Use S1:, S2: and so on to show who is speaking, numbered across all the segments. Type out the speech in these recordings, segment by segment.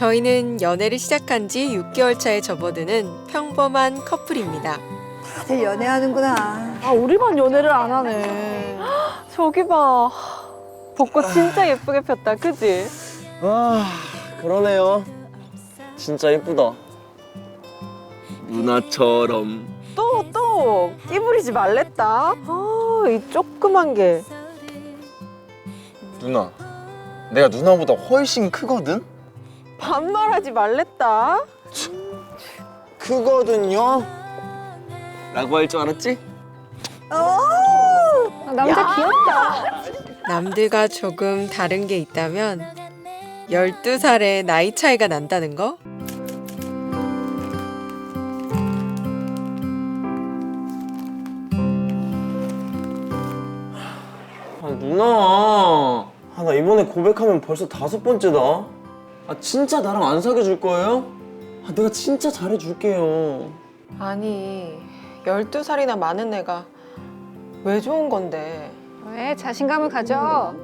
S1: 저희는 연애를 시작한 지 6개월 차에 접어드는 평범한 커플입니다.
S2: 다들 연애하는구나.
S3: 아 우리만 연애를 안 하네. 저기 봐. 벚꽃 진짜 예쁘게 폈다, 그지?
S4: 아 그러네요 진짜 예쁘다 누나처럼
S3: 또, 또 끼부리지 말랬다. 아, 이 조그만 게.
S4: 누나 내가 누나보다 훨씬 크거든?
S3: 반말하지 말랬다.
S4: 크거든요? 라고 할 줄 알았지?
S3: 남자 귀엽다.
S1: 남들과 조금 다른 게 있다면 12살의 나이 차이가 난다는 거?
S4: 아 누나 아, 나 이번에 고백하면 벌써 다섯 번째다 아 진짜 나랑 안 사귀어 줄 거예요? 아 내가 진짜 잘해 줄게요
S3: 아니, 12살이나 많은 애가 왜 좋은 건데?
S5: 왜 자신감을 가져?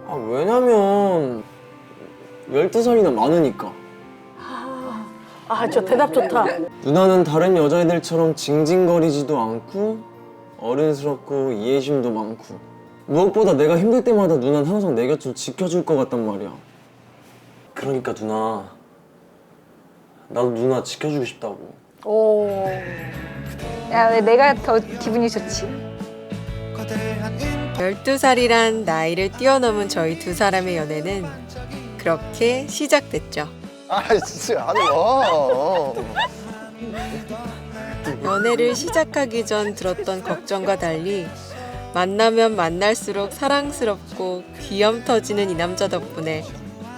S4: 아 왜냐면 12살이나 많으니까
S3: 아, 저 대답 좋다.
S4: 누나는 다른 여자애들처럼 징징거리지도 않고 어른스럽고 이해심도 많고 무엇보다 내가 힘들 때마다 누나는 항상 내 곁을 지켜줄 것 같단 말이야 그러니까 누나 나도 누나 지켜주고 싶다고
S3: 오.
S5: 야, 왜 내가 더 기분이 좋지?
S1: 12살이란 나이를 뛰어넘은 저희 두 사람의 연애는 그렇게 시작됐죠.
S6: 아 진짜 하지 마.
S1: 연애를 시작하기 전 들었던 걱정과 달리 만나면 만날수록 사랑스럽고 귀염 터지는 이 남자 덕분에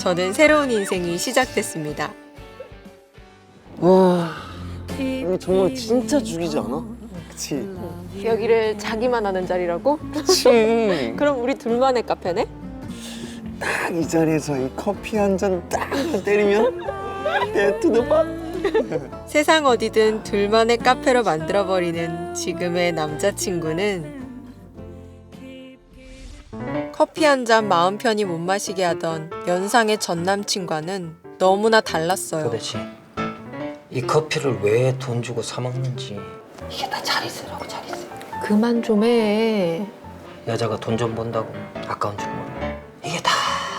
S1: 저는 새로운 인생이 시작됐습니다.
S4: 와 이거 정말 진짜 죽이지 않아? 그치?
S3: 여기를 자기만 아는 자리라고?
S4: 그치
S3: 그럼 우리 둘만의 카페네?
S4: 딱 이 자리에서 이 커피 한 잔 딱 때리면 데투드밥
S1: 세상 어디든 둘만의 카페로 만들어버리는 지금의 남자친구는 커피 한 잔 마음 편히 못 마시게 하던 연상의 전 남친과는 너무나 달랐어요.
S7: 도대체 이 커피를 왜 돈 주고 사 먹는지 이게 다 자리세라고 자리세
S3: 그만 좀 해.
S7: 여자가 돈 좀 번다고 아까운 줄 몰라 이게 다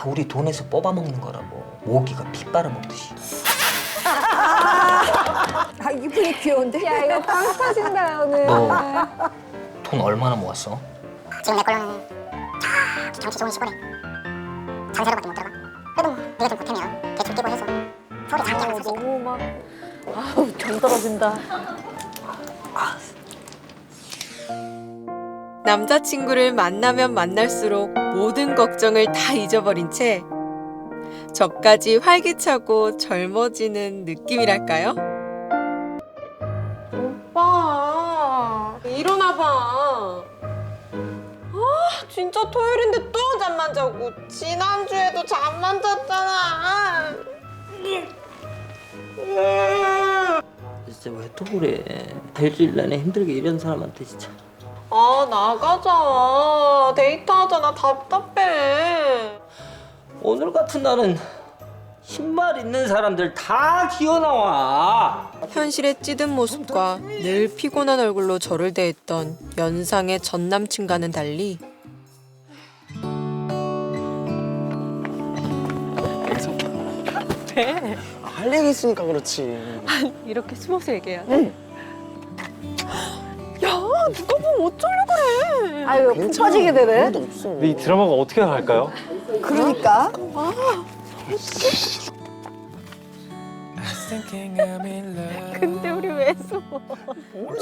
S7: 우리 돈에서 뽑아 먹는 거라고 모기가 피 빨아 먹듯이
S2: 아, 이분이 귀여운데?
S5: 야, 이거 빵 터진다, 오늘.
S7: 너 돈 얼마나 모았어?
S8: 지금 내 걸로는 다 경치 좋은 시골에 전세로밖에 못 들어가. 그래도 뭐 네가 좀 보태면 대출 끼고 해서 서울에 장기하면 살수 있고.
S3: 너무 막. 아우, 정 떨어진다.
S1: 남자친구를 만나면 만날수록 모든 걱정을 다 잊어버린 채 저까지 활기차고 젊어지는 느낌이랄까요?
S3: 오빠, 진짜 토요일인데 또 잠만 자고. 지난주에도 잠만 잤잖아.
S7: 진짜 왜 또 그래 벨질 내내 힘들게 이런 사람한테 진짜
S3: 아, 나가자. 데이트하자. 나 답답해.
S7: 오늘 같은 날은 신발 있는 사람들 다 기어나와
S1: 현실의 찌든 모습과 늘 피곤한 얼굴로 저를 대했던 연상의 전 남친과는 달리
S4: 할 얘기 있으니까 그렇지
S3: 이렇게 숨어서 얘기해야 돼. 야, 누가 보면 어쩌려고 그래.
S2: 아유, 푹 빠지게 되네.
S4: 아무도 없어
S9: 근데 이 드라마가 어떻게 갈까요?
S2: 그러니까.
S3: 근데 우리 왜 숨어?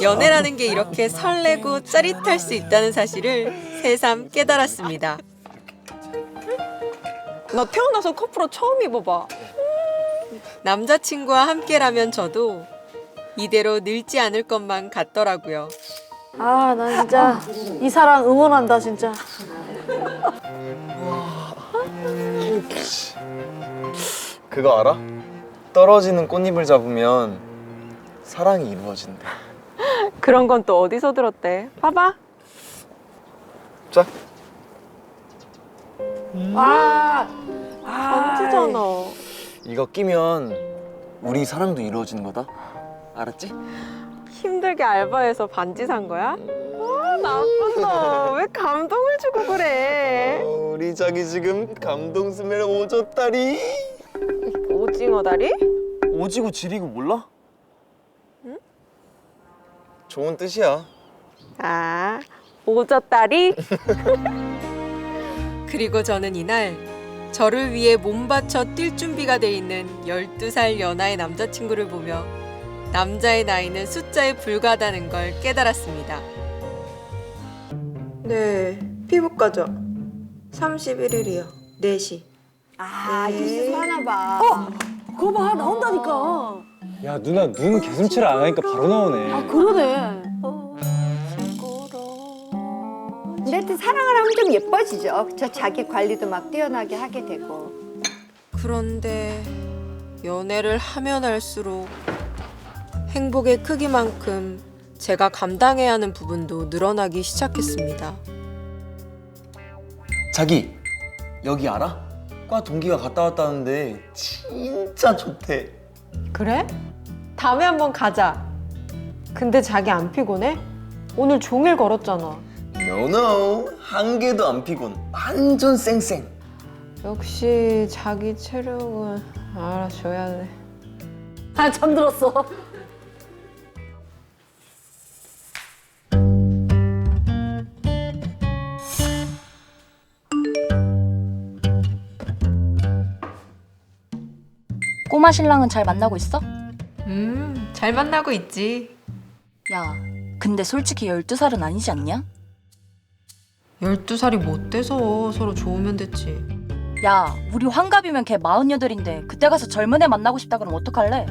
S1: 연애라는 게 이렇게 설레고 짜릿할 수 있다는 사실을 새삼 깨달았습니다.
S3: 나 태어나서 커플옷 처음 입어봐.
S1: 남자친구와 함께라면 저도 이대로 늙지 않을 것만 같더라고요.
S3: 아, 나 진짜 이 사람 응원한다, 진짜.
S4: 그거 알아? 떨어지는 꽃잎을 잡으면 사랑이 이루어진대
S3: 그런 건 또 어디서 들었대? 봐봐.
S4: 자
S3: 아, 전투잖아.
S4: 이거 끼면 우리 사랑도 이루어지는 거다. 알았지?
S1: 힘들게 알바해서 반지 산 거야? 아, 나쁜 놈. 왜 감동을 주고 그래?
S4: 어, 우리 자기 지금 감동 스멜 오졌다리.
S1: 오징어 다리?
S4: 오지고 지리고 몰라? 좋은 뜻이야.
S1: 아, 오졌다리? 그리고 저는 이날 저를 위해 몸 바쳐 뛸 준비가 돼 있는 12살 연하의 남자친구를 보며 남자의 나이는 숫자에 불과하다는 걸 깨달았습니다. 네, 피부과죠. 31일이요. 4시.
S2: 아,
S1: 네.
S2: 뉴스 하나 봐.
S3: 어?
S2: 그거 봐, 나온다니까.
S9: 야 누나 눈 개슴칠 안 하니까 바로 나오네.
S2: 아, 그러네. 근데 하여튼 사랑을 하면 좀 예뻐지죠. 저 자기 관리도 막 뛰어나게 하게 되고.
S1: 그런데 연애를 하면 할수록 행복의 크기만큼 제가 감당해야 하는 부분도 늘어나기 시작했습니다.
S4: 자기 여기 알아? 과 동기가 갔다 왔다는데 진짜 좋대.
S1: 그래? 다음에 한번 가자. 근데 자기 안 피곤해? 오늘 종일 걸었잖아.
S4: No no 한 개도 안 피곤. 완전 쌩쌩.
S1: 역시 자기 체력은 알아줘야 돼.
S2: 아, 잠들었어.
S10: 꼬마 신랑은 잘 만나고 있어?
S1: 음, 잘 만나고 있지.
S10: 야, 근데 솔직히 12살은 아니지 않냐?
S1: 12살이 못 돼서 서로 좋으면 됐지.
S10: 야, 우리 환갑이면 걔 48인데 그때 가서 젊은 애 만나고 싶다 그러면 어떡할래?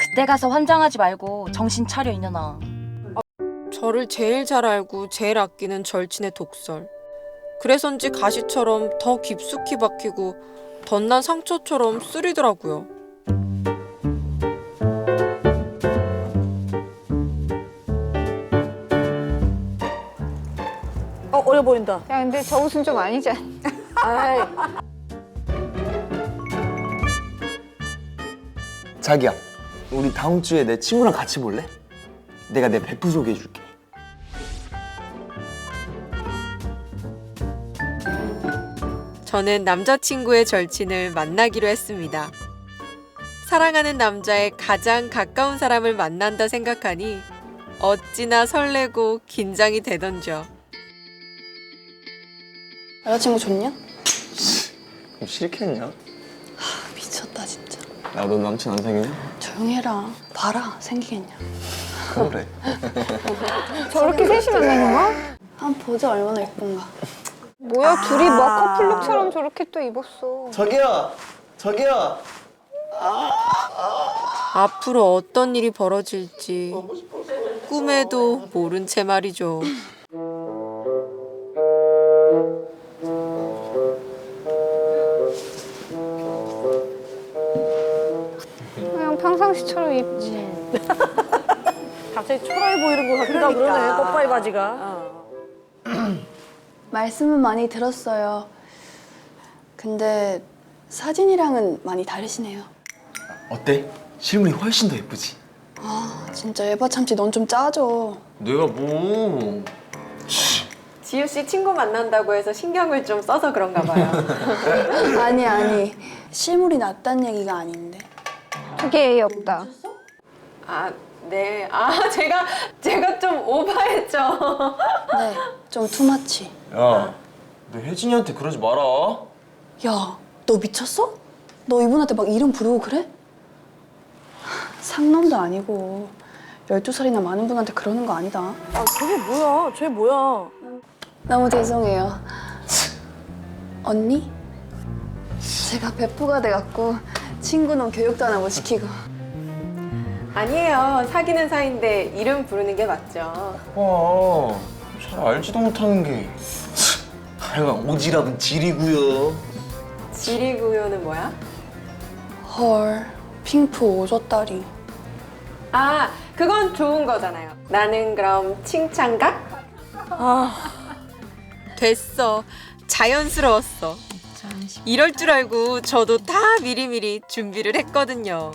S10: 그때 가서 환장하지 말고 정신 차려 이년아.
S1: 저를 제일 잘 알고 제일 아끼는 절친의 독설. 그래서인지 가시처럼 더 깊숙이 박히고 덧난 상처처럼 쓰리더라고요.
S2: 어, 어려 보인다.
S5: 야 근데 저 옷은 좀 아니지 않냐?
S2: 아이,
S4: 자기야, 우리 다음 주에 내 친구랑 같이 볼래? 내가 내 베프 소개해줄게.
S1: 저는 남자친구의 절친을 만나기로 했습니다. 사랑하는 남자의 가장 가까운 사람을 만난다 생각하니 어찌나 설레고 긴장이 되던죠.
S10: 여자친구 좋냐?
S4: 그럼 싫겠냐?
S10: 미쳤다 진짜.
S4: 야, 너 남친 안 사귀냐?
S10: 조용히 해라. 봐라 생기겠냐.
S4: 그래.
S5: 저렇게 셋이 만나는 거야?
S10: 한 보자 얼마나 예쁜가.
S5: 뭐야 둘이 막 커플룩처럼 저렇게 또 입었어.
S4: 저기요, 저기요.
S1: 앞으로 어떤 일이 벌어질지 꿈에도 모른 채 말이죠.
S2: 같기도 하고 그러네, 뽀빠이 바지가.
S11: 말씀은 많이 들었어요. 근데 사진이랑은 많이 다르시네요.
S4: 어때? 실물이 훨씬 더 예쁘지?
S11: 아, 진짜 에바 참치 넌 좀 짜줘.
S4: 내가 뭐?
S1: 지우 씨 친구 만난다고 해서 신경을 좀 써서 그런가 봐요.
S11: 아니, 아니. 실물이 낫단 얘기가 아닌데.
S5: 되게 예의 없다.
S1: 아, 네. 아, 제가 제가 좀 오버했죠.
S11: 네, 좀 투마치.
S4: 야, 너 혜진이한테 그러지 마라.
S11: 야, 너 미쳤어? 너 이분한테 막 이름 부르고 그래? 상놈도 아니고 12살이나 많은 분한테 그러는 거 아니다.
S2: 아, 저게 뭐야? 쟤 뭐야?
S11: 너무 죄송해요. 언니? 제가 베프가 돼갖고 친구는 교육도 안 하고 시키고.
S1: 아니에요. 사귀는 사이인데 이름 부르는 게 맞죠.
S4: 와, 잘 알지도 못하는 게. 하여간 오지랖은 지리고요.
S1: 지리구요는 뭐야?
S11: 헐, 핑프 오졌다리.
S1: 아, 그건 좋은 거잖아요. 나는 그럼 칭찬각? 아, 됐어. 자연스러웠어. 이럴 줄 알고 저도 다 미리미리 준비를 했거든요.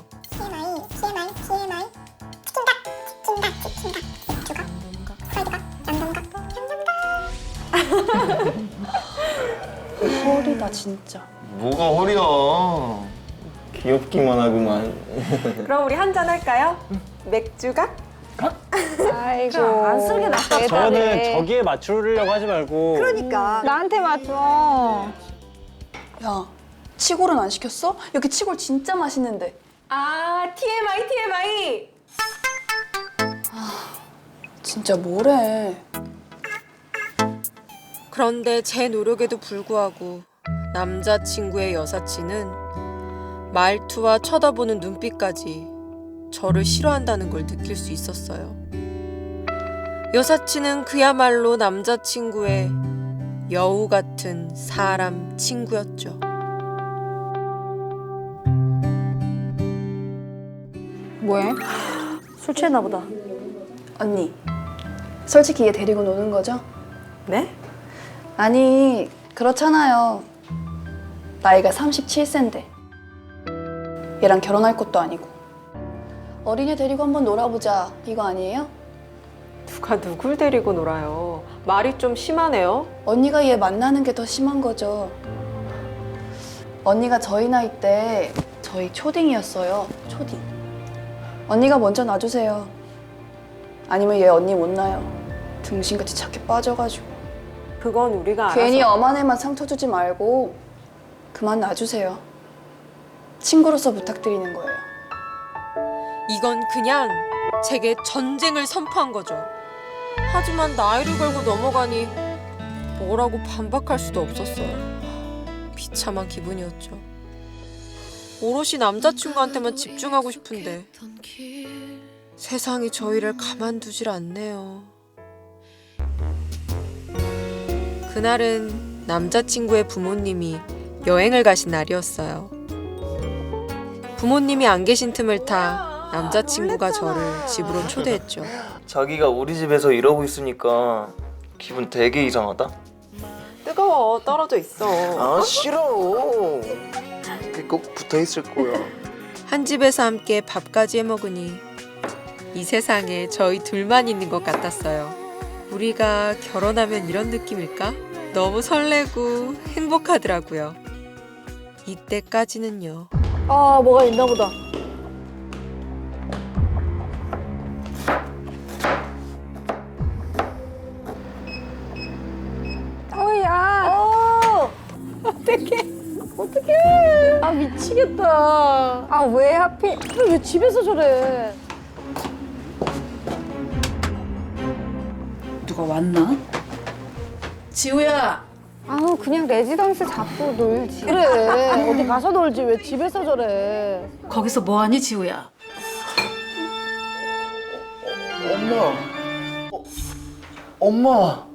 S11: 허리다 진짜.
S4: 뭐가 허리야? 귀엽기만 하구만.
S1: 그럼 우리 한잔 할까요? 맥주가?
S5: 아이고.
S11: 안 쓰는 게 낫다.
S9: 저는 저기에 맞추려고 하지 말고
S2: 그러니까
S5: 나한테 맞춰.
S11: 야, 치골은 안 시켰어? 여기 치골 진짜 맛있는데.
S1: 아 TMI TMI.
S11: 진짜 뭐래?
S1: 그런데 제 노력에도 불구하고 남자친구의 여사친은 말투와 쳐다보는 눈빛까지 저를 싫어한다는 걸 느낄 수 있었어요. 여사친은 그야말로 남자친구의 여우 같은 사람 친구였죠.
S5: 뭐해? 술 취했나 보다.
S11: 언니, 솔직히 얘 데리고 노는 거죠?
S1: 네?
S11: 아니, 그렇잖아요. 나이가 37세인데. 얘랑 결혼할 것도 아니고. 어린애 데리고 한번 놀아보자. 이거 아니에요?
S1: 누가 누굴 데리고 놀아요? 말이 좀 심하네요.
S11: 언니가 얘 만나는 게 더 심한 거죠. 언니가 저희 나이 때 저희 초딩이었어요. 초딩. 언니가 먼저 놔주세요. 아니면 얘 언니 못 나요. 등신같이 착해 빠져가지고.
S1: 그건 우리가 알아서.
S11: 괜히 엄한 애만 상처 주지 말고 그만 놔주세요. 친구로서 부탁드리는 거예요.
S1: 이건 그냥 제게 전쟁을 선포한 거죠. 하지만 나이를 걸고 넘어가니 뭐라고 반박할 수도 없었어요. 비참한 기분이었죠. 오롯이 남자친구한테만 집중하고 싶은데 세상이 저희를 가만두질 않네요. 그날은 남자친구의 부모님이 여행을 가신 날이었어요. 부모님이 안 계신 틈을 타 남자친구가 저를 집으로 초대했죠.
S4: 자기가 우리 집에서 이러고 있으니까 기분 되게 이상하다.
S1: 뜨거워 떨어져 있어.
S4: 아 싫어. 꼭 붙어 있을 거야.
S1: 한 집에서 함께 밥까지 해 먹으니 이 세상에 저희 둘만 있는 것 같았어요. 우리가 결혼하면 이런 느낌일까? 너무 설레고 행복하더라고요. 이때까지는요.
S5: 아, 뭐가 있나 보다. 어야. 어. 어떡해. 어떡해. 아, 미치겠다. 아, 왜 하필. 왜 집에서 저래?
S11: 누가 왔나? 지우야.
S5: 아우, 그냥 레지던스 잡고 놀지.
S12: 그래 어디 가서 놀지 왜 집에서 저래
S11: 거기서 뭐하니 지우야?
S4: 엄마. 어, 엄마.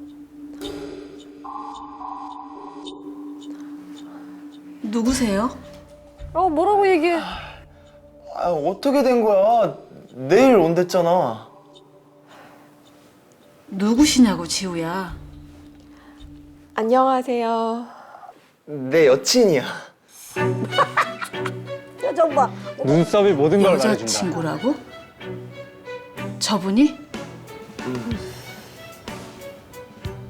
S11: 누구세요?
S12: 어 뭐라고 얘기해
S4: 아 어떻게 된 거야? 내일 온댔잖아.
S11: 누구시냐고 지우야?
S1: 안녕하세요.
S4: 내 여친이야.
S12: 표정 봐
S9: 눈썹이 모든 걸 말해준다.
S11: 여자친구라고? 저분이?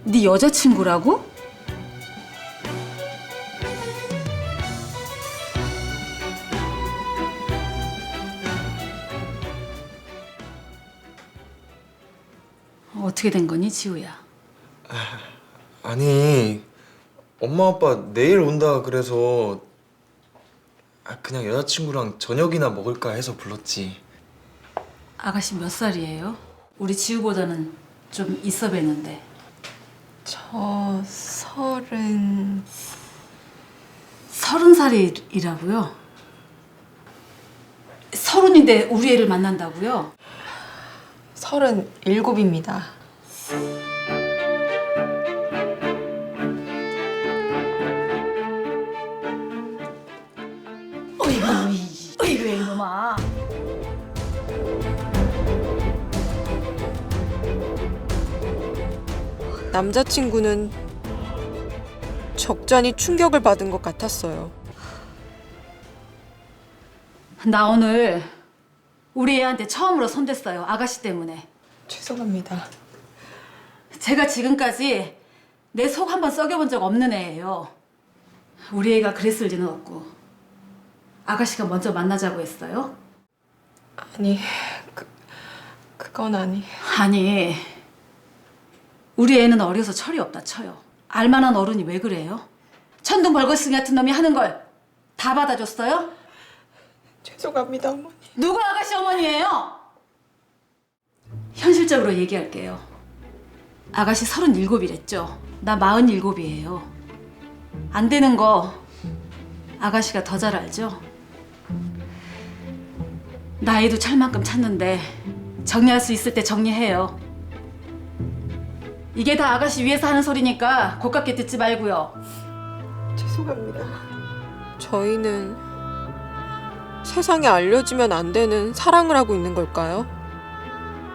S11: 네 여자친구라고? 어떻게 된 거니 지우야?
S4: 아니 엄마 아빠 내일 온다 그래서 아, 그냥 여자친구랑 저녁이나 먹을까 해서 불렀지.
S11: 아가씨 몇 살이에요? 우리 지우보다는 좀 있어 뵀는데
S1: 저 서른
S11: 서른 살이라고요? 서른인데 우리 애를 만난다고요?
S1: 서른 일곱입니다. 남자친구는 적잖이 충격을 받은 것 같았어요.
S11: 나 오늘 우리 애한테 처음으로 손댔어요 아가씨 때문에
S1: 죄송합니다.
S11: 제가 지금까지
S13: 내 속 한번 썩여본 적 없는 애예요. 우리 애가 그랬을 리는 없고. 아가씨가 먼저 만나자고 했어요?
S1: 아니, 그, 그건 아니.
S13: 아니, 우리 애는 어려서 철이 없다 쳐요. 알만한 어른이 왜 그래요? 천둥 벌거숭이 같은 놈이 하는 걸 다 받아줬어요?
S1: 죄송합니다, 어머니.
S13: 누구 아가씨 어머니예요? 현실적으로 얘기할게요. 아가씨 서른일곱이랬죠. 나 마흔일곱이에요. 안 되는 거 아가씨가 더 잘 알죠? 나이도 찰 만큼 찼는데 정리할 수 있을 때 정리해요. 이게 다 아가씨 위해서 하는 소리니까 고깝게 듣지 말고요.
S1: 죄송합니다. 저희는 세상에 알려지면 안 되는 사랑을 하고 있는 걸까요?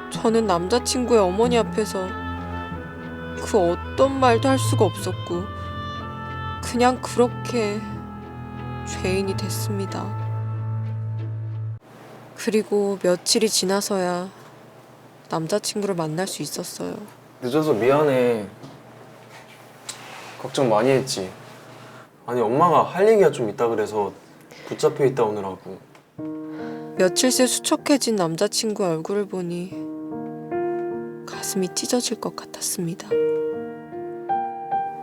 S1: 저는 남자친구의 어머니 앞에서 그 어떤 말도 할 수가 없었고, 그냥 그렇게 죄인이 됐습니다. 그리고 며칠이 지나서야 남자친구를 만날 수 있었어요.
S4: 늦어서 미안해. 걱정 많이 했지. 아니 엄마가 할 얘기가 좀 있다 그래서 붙잡혀 있다 오느라고.
S1: 며칠 새 수척해진 남자친구 얼굴을 보니 가슴이 찢어질 것 같았습니다.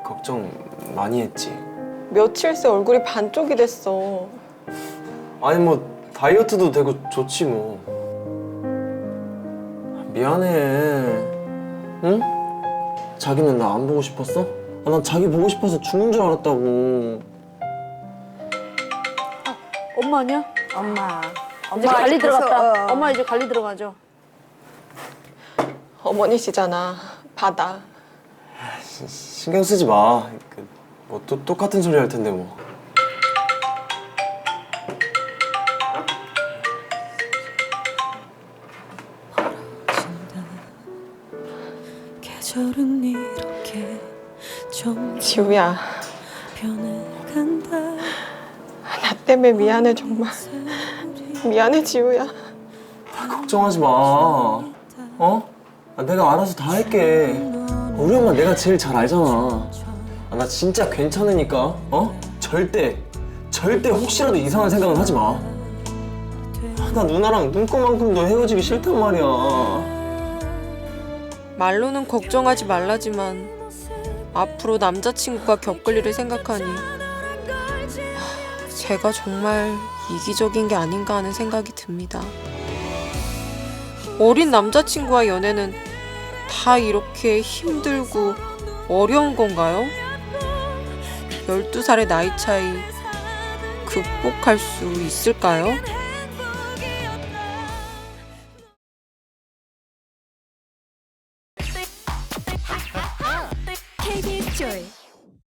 S4: 걱정 많이 했지.
S1: 며칠 새 얼굴이 반쪽이 됐어.
S4: 아니 뭐 다이어트도 되고 좋지 뭐. 미안해. 응? 자기는 나 안 보고 싶었어? 아, 난 자기 보고 싶어서 죽는 줄 알았다고.
S12: 엄마 아니야?
S2: 엄마.
S12: 이제 관리 들어갔다.
S2: 어.
S12: 엄마 이제 관리 들어가죠.
S1: 어머니시잖아. 받아.
S4: 신경 쓰지 마. 그, 뭐 또 똑같은 소리 할 텐데 뭐.
S1: 계절은 이렇게 지우야. 나 때문에 미안해 정말. 미안해 지우야.
S4: 걱정하지 마. 어? 아, 내가 알아서 다 할게. 우리 엄마 내가 제일 잘 알잖아. 아, 나 진짜 괜찮으니까. 어? 절대, 절대 혹시라도 이상한 생각은 하지 마. 아, 나 누나랑 눈꽃만큼도 헤어지기 싫단 말이야.
S1: 말로는 걱정하지 말라지만 앞으로 남자친구가 겪을 일을 생각하니 하, 제가 정말 이기적인 게 아닌가 하는 생각이 듭니다. 어린 남자친구와 연애는 다 이렇게 힘들고 어려운 건가요? 12살의 나이 차이 극복할 수 있을까요?